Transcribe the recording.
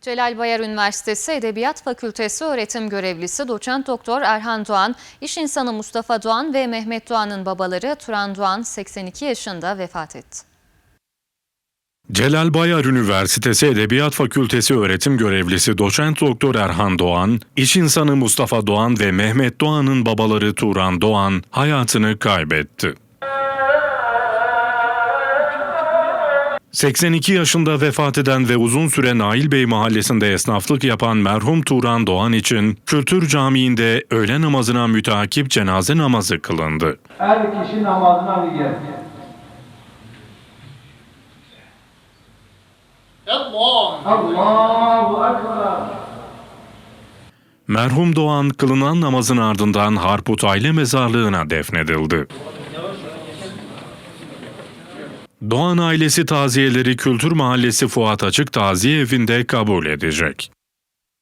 Celal Bayar Üniversitesi Edebiyat Fakültesi öğretim görevlisi doçent doktor Erhan Doğan, iş insanı Mustafa Doğan ve Mehmet Doğan'ın babaları Turan Doğan 82 yaşında vefat etti. Celal Bayar Üniversitesi Edebiyat Fakültesi öğretim görevlisi doçent doktor Erhan Doğan, iş insanı Mustafa Doğan ve Mehmet Doğan'ın babaları Turan Doğan hayatını kaybetti. 82 yaşında vefat eden ve uzun süre Nail Bey mahallesinde esnaflık yapan merhum Turan Doğan için Kültür Camii'nde öğle namazına mütakip cenaze namazı kılındı. Her kişi namazına bir gel. Allahu Ekber. Merhum Doğan kılınan namazın ardından Harput Aile Mezarlığı'na defnedildi. Doğan ailesi taziyeleri Kültür Mahallesi Fuat Açık Taziye Evi'nde kabul edecek.